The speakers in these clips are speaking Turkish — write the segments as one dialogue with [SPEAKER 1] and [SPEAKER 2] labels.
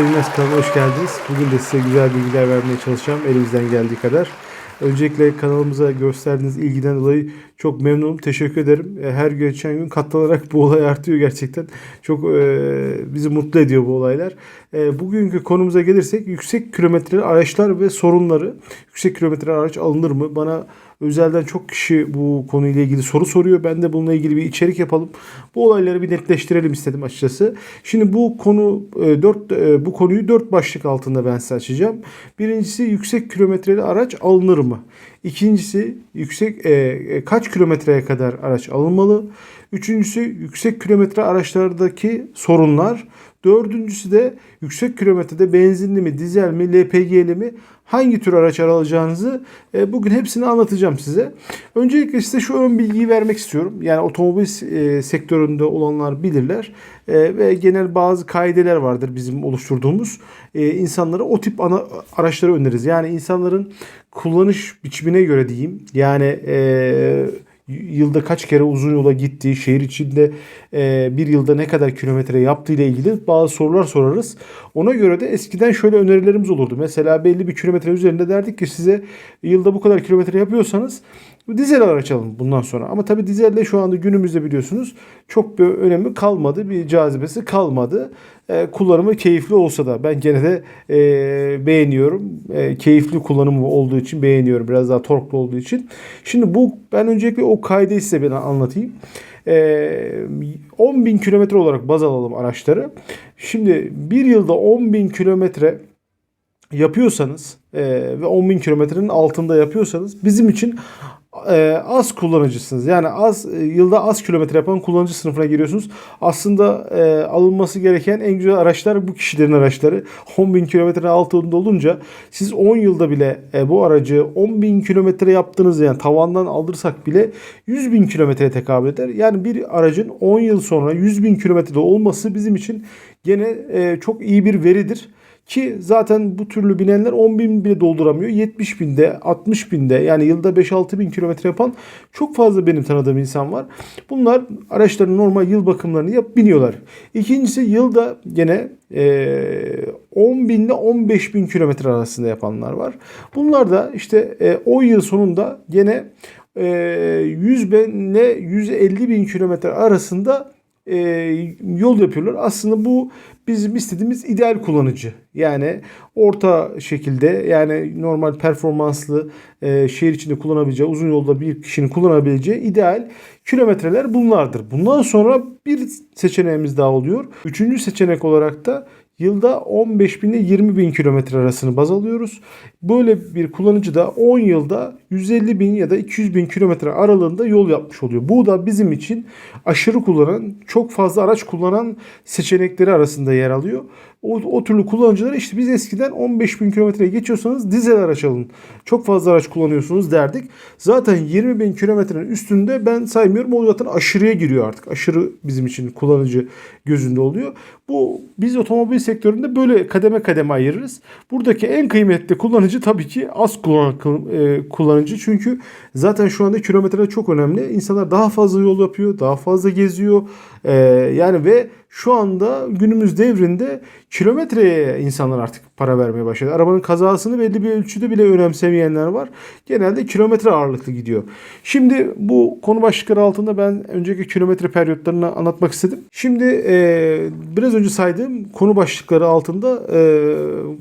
[SPEAKER 1] Bilinmez kanalına hoş geldiniz. Bugün de size güzel bilgiler vermeye çalışacağım elimizden geldiği kadar. Öncelikle kanalımıza gösterdiğiniz ilgiden dolayı çok memnunum. Teşekkür ederim. E, Her geçen gün katlanarak bu olay artıyor gerçekten. Çok e, bizi mutlu ediyor bu olaylar. E, bugünkü konumuza gelirsek yüksek kilometreli araçlar ve sorunları. Yüksek kilometreli araç alınır mı? Bana özelden çok kişi bu konuyla ilgili soru soruyor. Ben de bununla ilgili bir içerik yapalım. Bu olayları bir netleştirelim istedim açıkçası. Şimdi bu konu dört bu konuyu dört başlık altında ben size açacağım. Birincisi yüksek kilometreli araç alınır mı? İkincisi yüksek e, e, kaç kilometreye kadar araç alınmalı? Üçüncüsü yüksek kilometre araçlardaki sorunlar. Dördüncüsü de yüksek kilometrede benzinli mi, dizel mi, LPG'li mi hangi tür araç alacağınızı e, bugün hepsini anlatacağım size. Öncelikle size şu ön bilgiyi vermek istiyorum. Yani otomobil e, sektöründe olanlar bilirler E, ve genel bazı kaideler vardır bizim oluşturduğumuz. E, insanlara o tip ana araçları öneririz. Yani insanların kullanış biçimine göre diyeyim. Yani e, yılda kaç kere uzun yola gittiği, şehir içinde e, bir yılda ne kadar kilometre yaptığı ile ilgili bazı sorular sorarız. Ona göre de eskiden şöyle önerilerimiz olurdu. Mesela belli bir kilometre üzerinde derdik ki size yılda bu kadar kilometre yapıyorsanız dizel araç alın bundan sonra. Ama tabii dizelle şu anda günümüzde biliyorsunuz çok bir önemi kalmadı. Bir cazibesi kalmadı. E, kullanımı keyifli olsa da ben gene de e, beğeniyorum. E, keyifli kullanımı olduğu için beğeniyorum. Biraz daha torklu olduğu için. Şimdi bu ben öncelikle o kaideyi size bir anlatayım. E, 10 bin kilometre olarak baz alalım araçları. Şimdi bir yılda 10 bin kilometre yapıyorsanız e, ve 10 bin kilometrenin altında yapıyorsanız bizim için e, az kullanıcısınız. Yani az e, yılda az kilometre yapan kullanıcı sınıfına giriyorsunuz. Aslında e, alınması gereken en güzel araçlar bu kişilerin araçları. 10 bin kilometrenin altında olunca siz 10 yılda bile e, bu aracı 10 bin kilometre yaptığınız yani tavandan aldırsak bile 100 bin kilometreye tekabül eder. Yani bir aracın 10 yıl sonra 100 bin kilometrede olması bizim için gene e, çok iyi bir veridir. Ki zaten bu türlü binenler 10 bin bile dolduramıyor. 70 binde, 60 binde yani yılda 5-6 bin kilometre yapan çok fazla benim tanıdığım insan var. Bunlar araçların normal yıl bakımlarını yap biniyorlar. İkincisi yılda gene e, 10 bin ile 15 bin kilometre arasında yapanlar var. Bunlar da işte e, 10 yıl sonunda gene e, 100 bin ile 150 bin kilometre arasında e, yol yapıyorlar. Aslında bu bizim istediğimiz ideal kullanıcı. Yani orta şekilde yani normal performanslı e, şehir içinde kullanabileceği, uzun yolda bir kişinin kullanabileceği ideal kilometreler bunlardır. Bundan sonra bir seçeneğimiz daha oluyor. Üçüncü seçenek olarak da Yılda 15 bin ile 20 bin kilometre arasını baz alıyoruz. Böyle bir kullanıcı da 10 yılda 150 bin ya da 200 bin kilometre aralığında yol yapmış oluyor. Bu da bizim için aşırı kullanan, çok fazla araç kullanan seçenekleri arasında yer alıyor. O, o türlü kullanıcılar işte biz eskiden 15 bin kilometreye geçiyorsanız dizel araç alın. Çok fazla araç kullanıyorsunuz derdik. Zaten 20 bin kilometrenin üstünde ben saymıyorum. O zaten aşırıya giriyor artık. Aşırı bizim için kullanıcı gözünde oluyor. Bu biz otomobil sektöründe böyle kademe kademe ayırırız. Buradaki en kıymetli kullanıcı tabii ki az kullanan, e, kullanıcı. Çünkü zaten şu anda kilometre çok önemli. İnsanlar daha fazla yol yapıyor, daha fazla geziyor. E, yani ve şu anda günümüz devrinde kilometreye insanlar artık para vermeye başladı. Arabanın kazasını belli bir ölçüde bile önemsemeyenler var. Genelde kilometre ağırlıklı gidiyor. Şimdi bu konu başlıkları altında ben önceki kilometre periyotlarını anlatmak istedim. Şimdi e, biraz önce saydığım konu başlıkları altında e,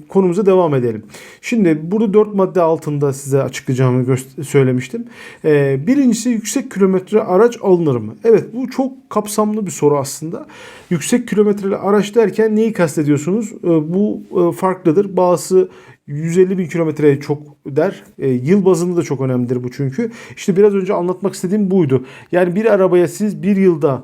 [SPEAKER 1] konumuza devam edelim. Şimdi burada dört madde altında size açıklayacağımı söylemiştim. E, birincisi yüksek kilometre araç alınır mı? Evet bu çok kapsamlı bir soru aslında. Yüksek kilometreli araç derken neyi kastediyorsunuz? E, bu e, farklıdır. Bazısı 150 bin kilometreye çok der. E, yıl bazında da çok önemlidir bu çünkü. İşte biraz önce anlatmak istediğim buydu. Yani bir arabaya siz bir yılda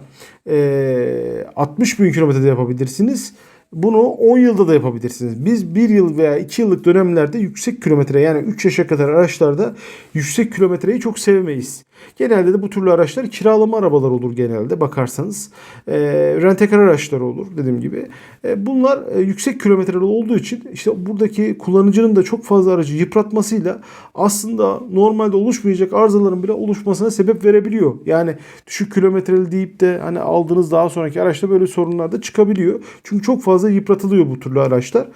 [SPEAKER 1] e, 60 bin kilometrede yapabilirsiniz. Bunu 10 yılda da yapabilirsiniz. Biz 1 yıl veya 2 yıllık dönemlerde yüksek kilometre yani 3 yaşa kadar araçlarda yüksek kilometreyi çok sevmeyiz. Genelde de bu türlü araçlar kiralama arabalar olur genelde bakarsanız. E, rentekar araçları olur dediğim gibi. E, bunlar e, yüksek kilometreli olduğu için işte buradaki kullanıcının da çok fazla aracı yıpratmasıyla aslında normalde oluşmayacak arızaların bile oluşmasına sebep verebiliyor. Yani düşük kilometreli deyip de hani aldığınız daha sonraki araçta böyle sorunlar da çıkabiliyor. Çünkü çok fazla yıpratılıyor bu türlü araçlar.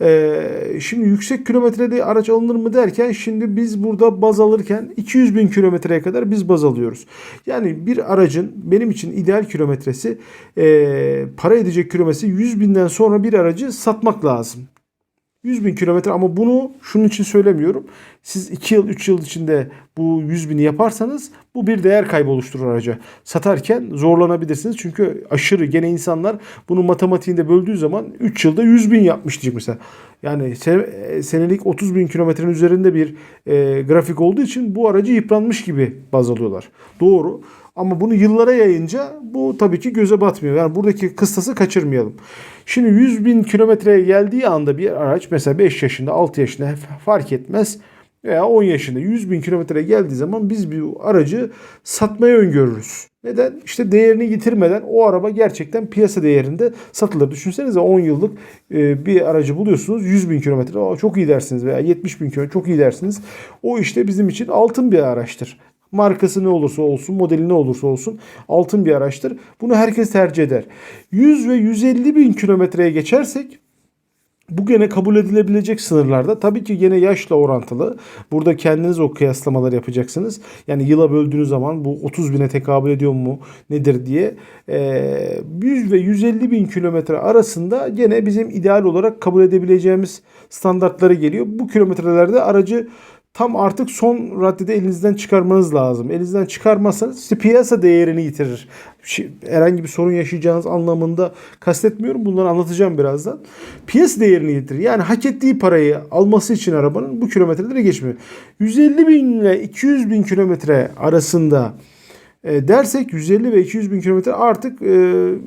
[SPEAKER 1] Ee, şimdi yüksek kilometreli araç alınır mı derken şimdi biz burada baz alırken 200 bin kilometreye kadar biz baz alıyoruz. Yani bir aracın benim için ideal kilometresi e, para edecek kilometresi 100 binden sonra bir aracı satmak lazım. 100 bin kilometre ama bunu şunun için söylemiyorum. Siz 2 yıl 3 yıl içinde bu 100 bini yaparsanız bu bir değer kaybı oluşturur araca. Satarken zorlanabilirsiniz. Çünkü aşırı gene insanlar bunu matematiğinde böldüğü zaman 3 yılda 100 bin yapmış diyecek mesela. Yani sen- senelik 30 bin kilometrenin üzerinde bir e, grafik olduğu için bu aracı yıpranmış gibi baz alıyorlar. Doğru. Ama bunu yıllara yayınca bu tabii ki göze batmıyor. Yani buradaki kıstası kaçırmayalım. Şimdi 100 bin kilometreye geldiği anda bir araç mesela 5 yaşında 6 yaşında fark etmez veya 10 yaşında 100 bin kilometreye geldiği zaman biz bu aracı satmaya öngörürüz. Neden? İşte değerini yitirmeden o araba gerçekten piyasa değerinde satılır. Düşünsenize 10 yıllık e, bir aracı buluyorsunuz 100 bin kilometre çok iyi dersiniz veya 70 bin kilometre çok iyi dersiniz. O işte bizim için altın bir araçtır. Markası ne olursa olsun, modeli ne olursa olsun altın bir araçtır. Bunu herkes tercih eder. 100 ve 150 bin kilometreye geçersek bu gene kabul edilebilecek sınırlarda. Tabii ki gene yaşla orantılı. Burada kendiniz o kıyaslamaları yapacaksınız. Yani yıla böldüğünüz zaman bu 30 bine tekabül ediyor mu nedir diye. Ee, 100 ve 150 bin kilometre arasında gene bizim ideal olarak kabul edebileceğimiz standartları geliyor. Bu kilometrelerde aracı tam artık son raddede elinizden çıkarmanız lazım. Elinizden çıkarmazsanız işte piyasa değerini yitirir. Şi- Herhangi bir sorun yaşayacağınız anlamında kastetmiyorum. Bunları anlatacağım birazdan. Piyasa değerini yitirir. Yani hak ettiği parayı alması için arabanın bu kilometreleri geçmiyor. 150 bin ile 200 bin kilometre arasında e, dersek 150 ve 200 bin kilometre artık e,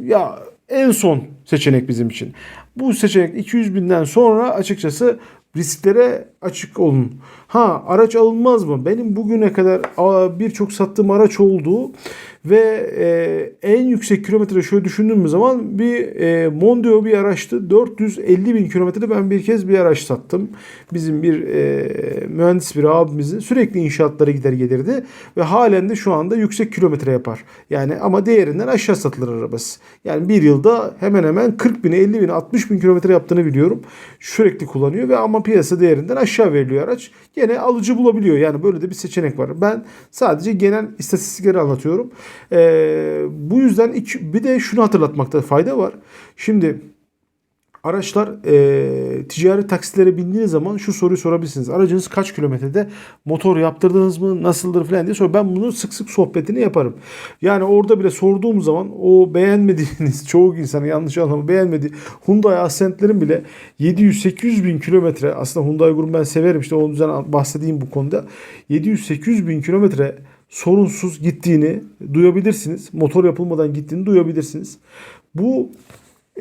[SPEAKER 1] ya en son seçenek bizim için. Bu seçenek 200 binden sonra açıkçası risklere açık olun. Ha araç alınmaz mı? Benim bugüne kadar birçok sattığım araç oldu ve e, en yüksek kilometre şöyle düşündüğüm zaman bir e, Mondeo bir araçtı. 450 bin kilometrede ben bir kez bir araç sattım. Bizim bir e, mühendis bir abimizin sürekli inşaatlara gider gelirdi ve halen de şu anda yüksek kilometre yapar. Yani ama değerinden aşağı satılır arabası. Yani bir yılda hemen hemen 40 bin, 50 bin, 60 bin kilometre yaptığını biliyorum. Sürekli kullanıyor ve ama piyasa değerinden aşağı veriliyor araç. Gene alıcı bulabiliyor. Yani böyle de bir seçenek var. Ben sadece genel istatistikleri anlatıyorum. Ee, bu yüzden iki, bir de şunu hatırlatmakta fayda var. Şimdi araçlar e, ticari taksitlere bindiğiniz zaman şu soruyu sorabilirsiniz. Aracınız kaç kilometrede motor yaptırdınız mı nasıldır falan diye sor. Ben bunu sık sık sohbetini yaparım. Yani orada bile sorduğum zaman o beğenmediğiniz çoğu insanı yanlış anlamı beğenmediği Hyundai Accent'lerin bile 700-800 bin kilometre aslında Hyundai grubu ben severim işte o yüzden bahsedeyim bu konuda. 700-800 bin kilometre sorunsuz gittiğini duyabilirsiniz. Motor yapılmadan gittiğini duyabilirsiniz. Bu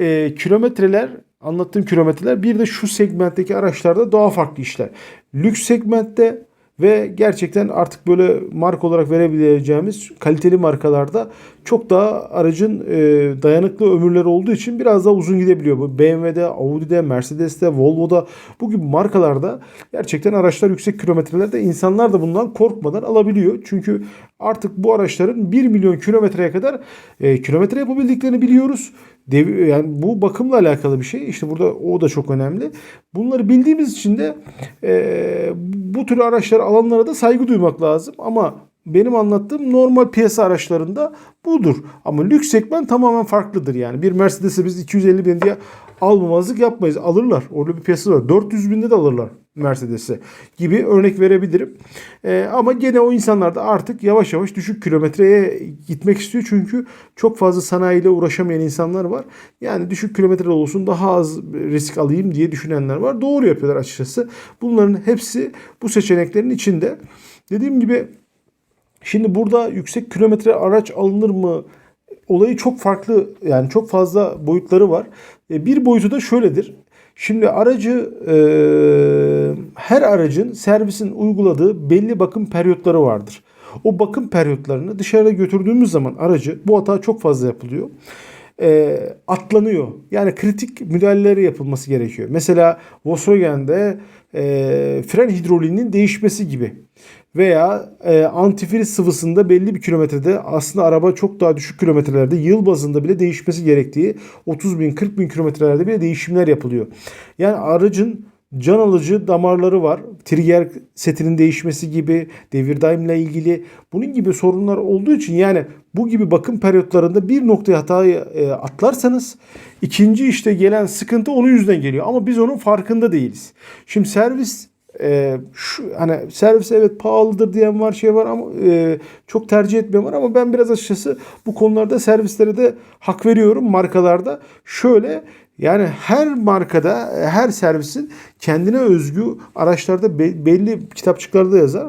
[SPEAKER 1] e, kilometreler anlattığım kilometreler bir de şu segmentteki araçlarda daha farklı işler. Lüks segmentte ve gerçekten artık böyle marka olarak verebileceğimiz kaliteli markalarda çok daha aracın e, dayanıklı ömürleri olduğu için biraz daha uzun gidebiliyor. Bu BMW'de, Audi'de, Mercedes'te, Volvo'da bu gibi markalarda gerçekten araçlar yüksek kilometrelerde insanlar da bundan korkmadan alabiliyor. Çünkü artık bu araçların 1 milyon kilometreye kadar e, kilometre yapabildiklerini biliyoruz. Dev, yani bu bakımla alakalı bir şey. İşte burada o da çok önemli. Bunları bildiğimiz için de e, bu tür araçları alanlara da saygı duymak lazım. Ama benim anlattığım normal piyasa araçlarında budur. Ama lüks segment tamamen farklıdır yani. Bir Mercedes'e biz 250 bin diye almamazlık yapmayız. Alırlar. Orada bir piyasa var. 400 binde de alırlar Mercedes'e gibi örnek verebilirim. Ee, ama gene o insanlar da artık yavaş yavaş düşük kilometreye gitmek istiyor. Çünkü çok fazla sanayiyle uğraşamayan insanlar var. Yani düşük kilometre olsun daha az risk alayım diye düşünenler var. Doğru yapıyorlar açıkçası. Bunların hepsi bu seçeneklerin içinde. Dediğim gibi Şimdi burada yüksek kilometre araç alınır mı? Olayı çok farklı yani çok fazla boyutları var. E, Bir boyutu da şöyledir. Şimdi aracı e, her aracın servisin uyguladığı belli bakım periyotları vardır. O bakım periyotlarını dışarıda götürdüğümüz zaman aracı bu hata çok fazla yapılıyor. E, atlanıyor. Yani kritik müdahaleleri yapılması gerekiyor. Mesela Volkswagen'de e, fren hidroliğinin değişmesi gibi veya e, antifriz sıvısında belli bir kilometrede aslında araba çok daha düşük kilometrelerde yıl bazında bile değişmesi gerektiği 30 bin 40 bin kilometrelerde bile değişimler yapılıyor. Yani aracın can alıcı damarları var. Trigger setinin değişmesi gibi, devir daimle ilgili bunun gibi sorunlar olduğu için yani bu gibi bakım periyotlarında bir noktaya hatayı e, atlarsanız ikinci işte gelen sıkıntı onun yüzünden geliyor. Ama biz onun farkında değiliz. Şimdi servis e, şu hani servis evet pahalıdır diyen var şey var ama e, çok tercih etmeyen var ama ben biraz açıkçası bu konularda servislere de hak veriyorum markalarda. Şöyle yani her markada her servisin kendine özgü araçlarda be- belli kitapçıklarda yazar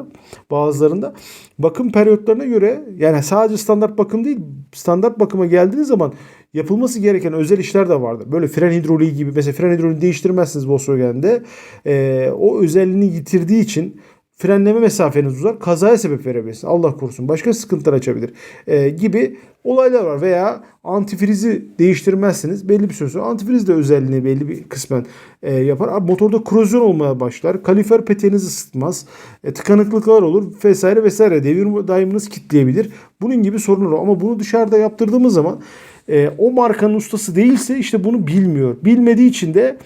[SPEAKER 1] bazılarında bakım periyotlarına göre yani sadece standart bakım değil standart bakıma geldiğiniz zaman yapılması gereken özel işler de vardır. Böyle fren hidroliği gibi mesela fren hidroliğini değiştirmezsiniz Volkswagen'de. Ee, o özelliğini yitirdiği için frenleme mesafeniz uzar. Kazaya sebep verebilirsin. Allah korusun. Başka sıkıntılar açabilir. Ee, gibi olaylar var. Veya antifrizi değiştirmezsiniz. Belli bir süre sonra antifriz de özelliğini belli bir kısmen e, yapar. Abi, motorda korozyon olmaya başlar. Kalifer peteğinizi ısıtmaz. E, tıkanıklıklar olur vesaire vesaire. Devir daiminiz kitleyebilir. Bunun gibi sorunlar olur. Ama bunu dışarıda yaptırdığımız zaman e, o markanın ustası değilse işte bunu bilmiyor. Bilmediği için de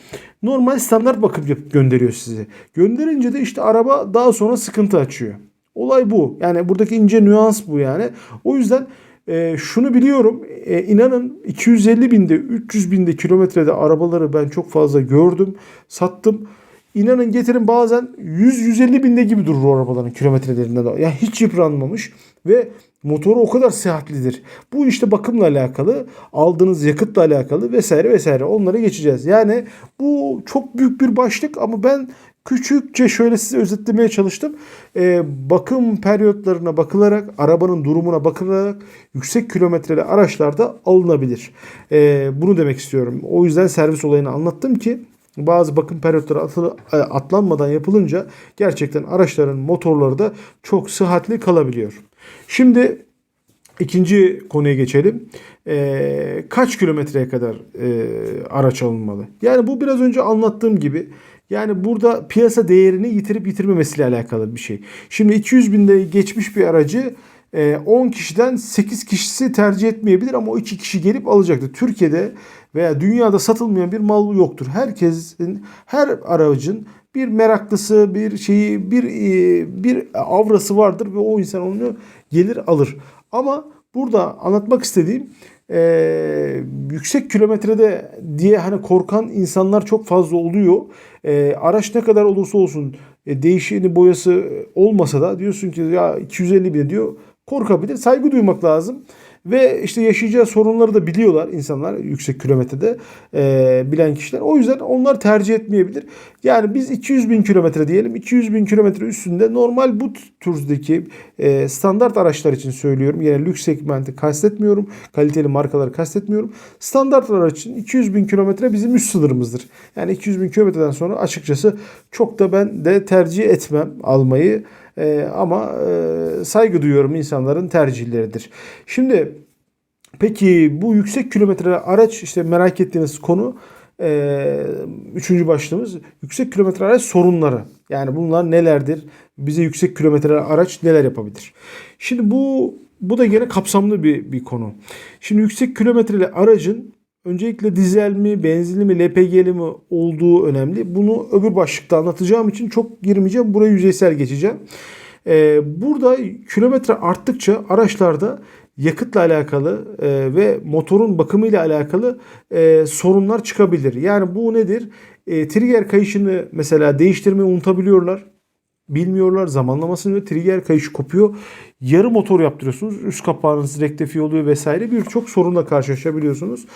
[SPEAKER 1] normal standart bakım yapıp gönderiyor sizi. Gönderince de işte araba daha sonra sıkıntı açıyor. Olay bu. Yani buradaki ince nüans bu yani. O yüzden e, şunu biliyorum. E, inanın 250 binde 300 binde kilometrede arabaları ben çok fazla gördüm. Sattım. İnanın getirin bazen 100-150 binde gibi durur o arabaların kilometrelerinde de. Yani hiç yıpranmamış ve motoru o kadar sıhhatlidir. Bu işte bakımla alakalı, aldığınız yakıtla alakalı vesaire vesaire onlara geçeceğiz. Yani bu çok büyük bir başlık ama ben küçükçe şöyle size özetlemeye çalıştım. Ee, bakım periyotlarına bakılarak, arabanın durumuna bakılarak yüksek kilometreli araçlarda alınabilir. Ee, bunu demek istiyorum. O yüzden servis olayını anlattım ki bazı bakım periyotları e, atlanmadan yapılınca gerçekten araçların motorları da çok sıhhatli kalabiliyor. Şimdi ikinci konuya geçelim. Ee, kaç kilometreye kadar e, araç alınmalı? Yani bu biraz önce anlattığım gibi yani burada piyasa değerini yitirip yitirmemesiyle alakalı bir şey. Şimdi 200 binde geçmiş bir aracı e, 10 kişiden 8 kişisi tercih etmeyebilir ama o 2 kişi gelip alacaktır. Türkiye'de veya dünyada satılmayan bir mal yoktur. Herkesin, her aracın bir meraklısı, bir şeyi, bir e, bir avrası vardır ve o insan onu gelir alır. Ama burada anlatmak istediğim e, yüksek kilometrede diye hani korkan insanlar çok fazla oluyor. E, araç ne kadar olursa olsun e, değişeni boyası olmasa da diyorsun ki ya 250 bin diyor korkabilir. Saygı duymak lazım. Ve işte yaşayacağı sorunları da biliyorlar insanlar yüksek kilometrede e, bilen kişiler. O yüzden onlar tercih etmeyebilir. Yani biz 200 bin kilometre diyelim. 200 bin kilometre üstünde normal bu türdeki e, standart araçlar için söylüyorum. Yine lüks segmenti kastetmiyorum. Kaliteli markaları kastetmiyorum. Standart araç için 200 bin kilometre bizim üst sınırımızdır. Yani 200 bin kilometreden sonra açıkçası çok da ben de tercih etmem almayı. Ee, ama e, saygı duyuyorum insanların tercihleridir. Şimdi peki bu yüksek kilometre araç işte merak ettiğiniz konu e, üçüncü başlığımız yüksek kilometre araç sorunları. Yani bunlar nelerdir? Bize yüksek kilometre araç neler yapabilir? Şimdi bu bu da gene kapsamlı bir, bir konu. Şimdi yüksek kilometreli aracın öncelikle dizel mi, benzinli mi, LPG'li mi olduğu önemli. Bunu öbür başlıkta anlatacağım için çok girmeyeceğim. Buraya yüzeysel geçeceğim. Ee, burada kilometre arttıkça araçlarda yakıtla alakalı e, ve motorun bakımıyla alakalı e, sorunlar çıkabilir. Yani bu nedir? E, trigger kayışını mesela değiştirmeyi unutabiliyorlar bilmiyorlar. Zamanlamasını ve trigger kayışı kopuyor. Yarı motor yaptırıyorsunuz. Üst kapağınız rektifiye oluyor vesaire. Birçok sorunla karşılaşabiliyorsunuz.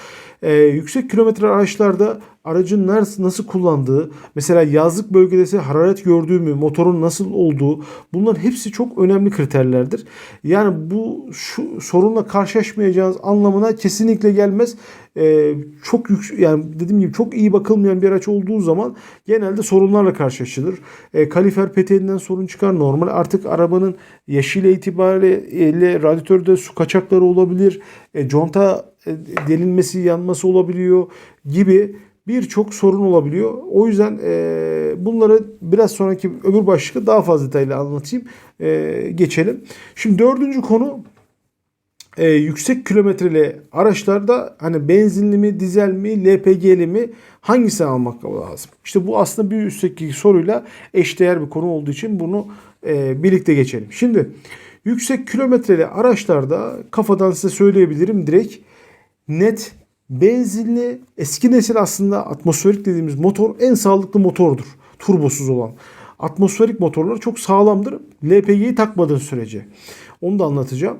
[SPEAKER 1] Ee, yüksek kilometre araçlarda aracın nasıl, nasıl kullandığı, mesela yazlık bölgede hararet gördüğü mü, motorun nasıl olduğu bunların hepsi çok önemli kriterlerdir. Yani bu şu sorunla karşılaşmayacağınız anlamına kesinlikle gelmez. Ee, çok yüksek yani dediğim gibi çok iyi bakılmayan bir araç olduğu zaman genelde sorunlarla karşılaşılır. Ee, kalifer peteğinden sorun çıkar. Normal artık arabanın yaşıyla itibaren itibariyle radyatörde su kaçakları olabilir. E, conta e, delinmesi, yanması olabiliyor gibi birçok sorun olabiliyor. O yüzden e, bunları biraz sonraki öbür başlıkta daha fazla detaylı anlatayım. E, geçelim. Şimdi dördüncü konu e, yüksek kilometreli araçlarda hani benzinli mi, dizel mi, LPG'li mi hangisini almak lazım? İşte bu aslında bir üstteki soruyla eşdeğer bir konu olduğu için bunu e, birlikte geçelim. Şimdi yüksek kilometreli araçlarda kafadan size söyleyebilirim direkt net benzinli eski nesil aslında atmosferik dediğimiz motor en sağlıklı motordur. Turbosuz olan. Atmosferik motorlar çok sağlamdır. LPG'yi takmadığın sürece. Onu da anlatacağım.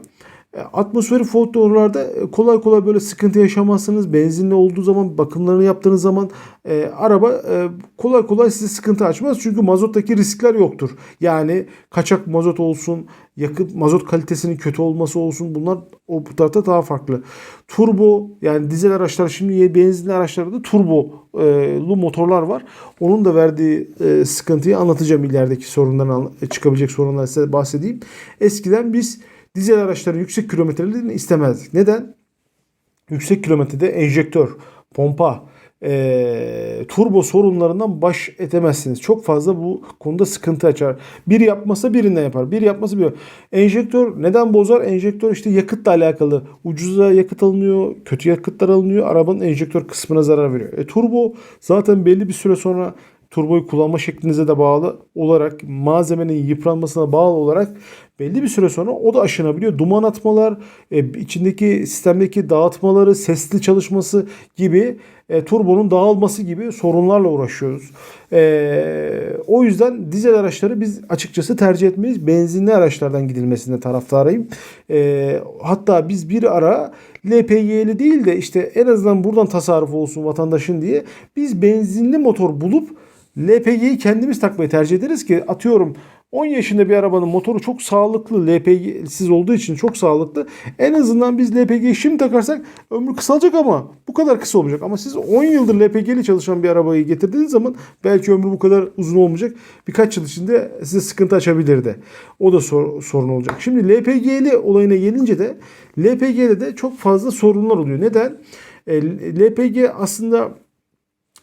[SPEAKER 1] E, Atmosferik motorlarda e, kolay kolay böyle sıkıntı yaşamazsınız. Benzinli olduğu zaman bakımlarını yaptığınız zaman e, araba e, kolay kolay size sıkıntı açmaz. Çünkü mazottaki riskler yoktur. Yani kaçak mazot olsun, yakıt mazot kalitesinin kötü olması olsun bunlar o bu tarafta daha farklı. Turbo yani dizel araçlar şimdi benzinli araçlarda turbolu motorlar var. Onun da verdiği e, sıkıntıyı anlatacağım ilerideki sorundan an- çıkabilecek sorunlar size bahsedeyim. Eskiden biz dizel araçların yüksek kilometrelerini istemezdik. Neden? Yüksek kilometrede enjektör, pompa, e, turbo sorunlarından baş edemezsiniz. Çok fazla bu konuda sıkıntı açar. Bir yapmasa birinden yapar. Bir yapması bir. Enjektör neden bozar? Enjektör işte yakıtla alakalı. Ucuza yakıt alınıyor, kötü yakıtlar alınıyor. Arabanın enjektör kısmına zarar veriyor. E, turbo zaten belli bir süre sonra turboyu kullanma şeklinize de bağlı olarak malzemenin yıpranmasına bağlı olarak belli bir süre sonra o da aşınabiliyor. Duman atmalar, e, içindeki sistemdeki dağıtmaları, sesli çalışması gibi e, turbonun dağılması gibi sorunlarla uğraşıyoruz. E, o yüzden dizel araçları biz açıkçası tercih etmeyiz. Benzinli araçlardan gidilmesine taraftarıyım. E, hatta biz bir ara LPG'li değil de işte en azından buradan tasarruf olsun vatandaşın diye biz benzinli motor bulup LPG'yi kendimiz takmayı tercih ederiz ki atıyorum 10 yaşında bir arabanın motoru çok sağlıklı LPG'siz olduğu için çok sağlıklı. En azından biz LPG'yi şimdi takarsak ömrü kısalacak ama bu kadar kısa olmayacak. Ama siz 10 yıldır LPG'li çalışan bir arabayı getirdiğiniz zaman belki ömrü bu kadar uzun olmayacak. Birkaç yıl içinde size sıkıntı açabilirdi. O da sor- sorun olacak. Şimdi LPG'li olayına gelince de LPG'de de çok fazla sorunlar oluyor. Neden? E, LPG aslında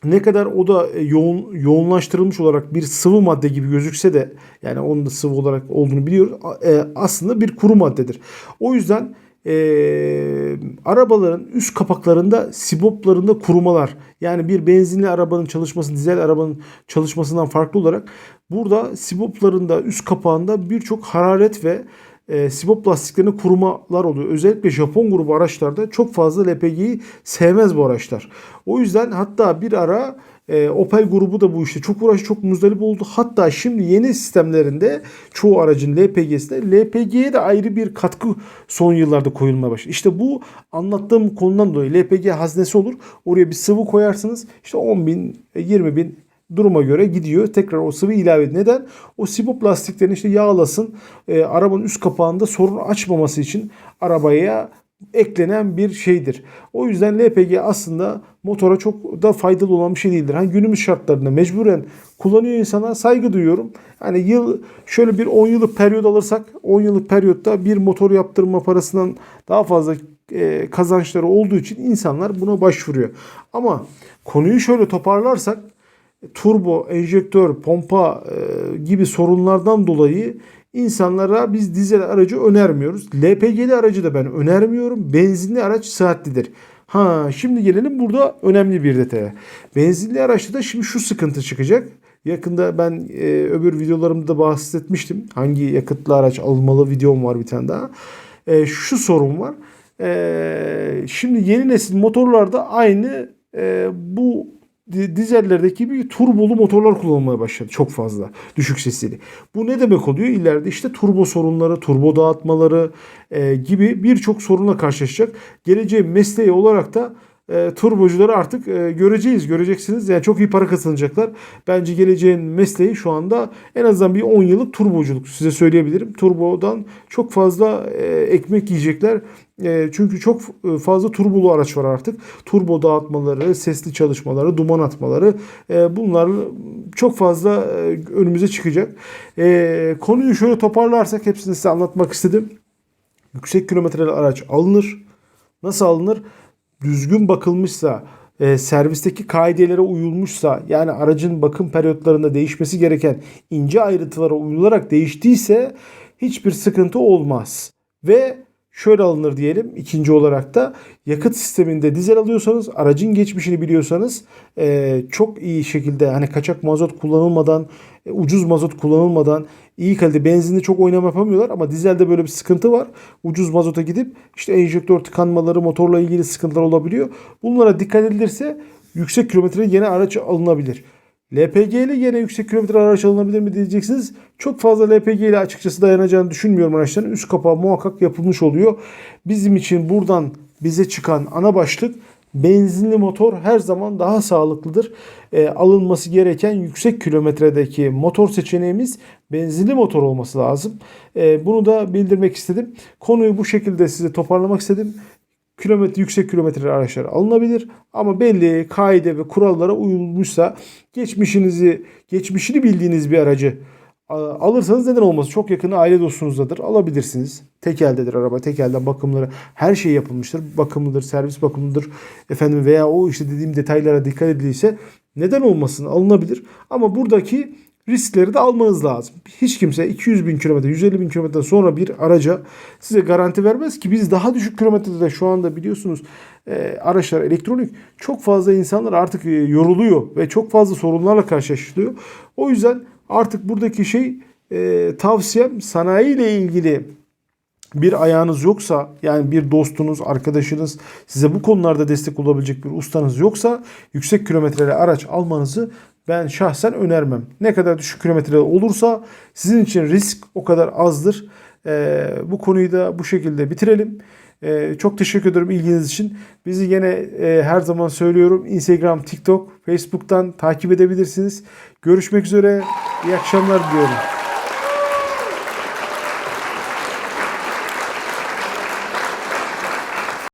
[SPEAKER 1] ne kadar o da e, yoğun yoğunlaştırılmış olarak bir sıvı madde gibi gözükse de yani onun da sıvı olarak olduğunu biliyoruz. E, aslında bir kuru maddedir. O yüzden e, arabaların üst kapaklarında siboplarında kurumalar yani bir benzinli arabanın çalışması dizel arabanın çalışmasından farklı olarak burada siboplarında üst kapağında birçok hararet ve e, sibop lastiklerine kurumalar oluyor. Özellikle Japon grubu araçlarda çok fazla LPG'yi sevmez bu araçlar. O yüzden hatta bir ara e, Opel grubu da bu işte çok uğraş çok muzdarip oldu. Hatta şimdi yeni sistemlerinde çoğu aracın LPG'sinde LPG'ye de ayrı bir katkı son yıllarda koyulmaya başladı. İşte bu anlattığım konudan dolayı LPG haznesi olur. Oraya bir sıvı koyarsınız. İşte 10 bin, 20 bin duruma göre gidiyor. Tekrar o sıvı ilave edin. Neden? O sibop lastiklerini işte yağlasın. E, arabanın üst kapağında sorun açmaması için arabaya eklenen bir şeydir. O yüzden LPG aslında motora çok da faydalı olan bir şey değildir. Hani günümüz şartlarında mecburen kullanıyor insana saygı duyuyorum. Hani yıl şöyle bir 10 yıllık periyot alırsak 10 yıllık periyotta bir motor yaptırma parasından daha fazla e, kazançları olduğu için insanlar buna başvuruyor. Ama konuyu şöyle toparlarsak turbo, enjektör, pompa e, gibi sorunlardan dolayı insanlara biz dizel aracı önermiyoruz. LPG'li aracı da ben önermiyorum. Benzinli araç sıhhatlidir. Ha şimdi gelelim burada önemli bir detaya. Benzinli araçta da şimdi şu sıkıntı çıkacak. Yakında ben e, öbür videolarımda da bahsetmiştim. Hangi yakıtlı araç alınmalı videom var bir tane daha. E, şu sorun var. E, şimdi yeni nesil motorlarda aynı e, bu dizellerdeki bir turbolu motorlar kullanılmaya başladı çok fazla düşük sesli. Bu ne demek oluyor? İleride işte turbo sorunları, turbo dağıtmaları e, gibi birçok sorunla karşılaşacak. Geleceğin mesleği olarak da e, turbocuları artık e, göreceğiz, göreceksiniz. Yani çok iyi para kazanacaklar. Bence geleceğin mesleği şu anda en azından bir 10 yıllık turboculuk size söyleyebilirim. Turbodan çok fazla e, ekmek yiyecekler. E, çünkü çok e, fazla turbolu araç var artık. Turbo dağıtmaları, sesli çalışmaları, duman atmaları e, bunlar çok fazla e, önümüze çıkacak. Konuyu şöyle toparlarsak hepsini size anlatmak istedim. Yüksek kilometreli araç alınır. Nasıl alınır? Düzgün bakılmışsa, servisteki kaidelere uyulmuşsa, yani aracın bakım periyotlarında değişmesi gereken ince ayrıntılara uyularak değiştiyse hiçbir sıkıntı olmaz. Ve şöyle alınır diyelim ikinci olarak da yakıt sisteminde dizel alıyorsanız aracın geçmişini biliyorsanız e, çok iyi şekilde hani kaçak mazot kullanılmadan e, ucuz mazot kullanılmadan iyi kalite benzinli çok oynama yapamıyorlar ama dizelde böyle bir sıkıntı var. Ucuz mazota gidip işte enjektör tıkanmaları motorla ilgili sıkıntılar olabiliyor. Bunlara dikkat edilirse yüksek kilometreli yeni araç alınabilir. LPG ile yine yüksek kilometre araç alınabilir mi diyeceksiniz. Çok fazla LPG ile açıkçası dayanacağını düşünmüyorum araçların. Üst kapağı muhakkak yapılmış oluyor. Bizim için buradan bize çıkan ana başlık benzinli motor her zaman daha sağlıklıdır. E, alınması gereken yüksek kilometredeki motor seçeneğimiz benzinli motor olması lazım. E, bunu da bildirmek istedim. Konuyu bu şekilde size toparlamak istedim kilometre yüksek kilometreli araçlar alınabilir ama belli kaide ve kurallara uyulmuşsa geçmişinizi geçmişini bildiğiniz bir aracı alırsanız neden olmasın? Çok yakını aile dostunuzdadır. Alabilirsiniz. Tekeldedir araba. Tekelden bakımları her şey yapılmıştır. Bakımlıdır, servis bakımlıdır. Efendim veya o işte dediğim detaylara dikkat edilirse neden olmasın? Alınabilir. Ama buradaki riskleri de almanız lazım. Hiç kimse 200 bin kilometre, 150 bin kilometre sonra bir araca size garanti vermez ki biz daha düşük kilometrede de şu anda biliyorsunuz e, araçlar elektronik çok fazla insanlar artık e, yoruluyor ve çok fazla sorunlarla karşılaşıyor. O yüzden artık buradaki şey e, tavsiyem sanayi ile ilgili bir ayağınız yoksa yani bir dostunuz, arkadaşınız size bu konularda destek olabilecek bir ustanız yoksa yüksek kilometreli araç almanızı ben şahsen önermem. Ne kadar düşük kilometre olursa sizin için risk o kadar azdır. Ee, bu konuyu da bu şekilde bitirelim. Ee, çok teşekkür ederim ilginiz için. Bizi yine e, her zaman söylüyorum Instagram, TikTok, Facebook'tan takip edebilirsiniz. Görüşmek üzere. İyi akşamlar diliyorum.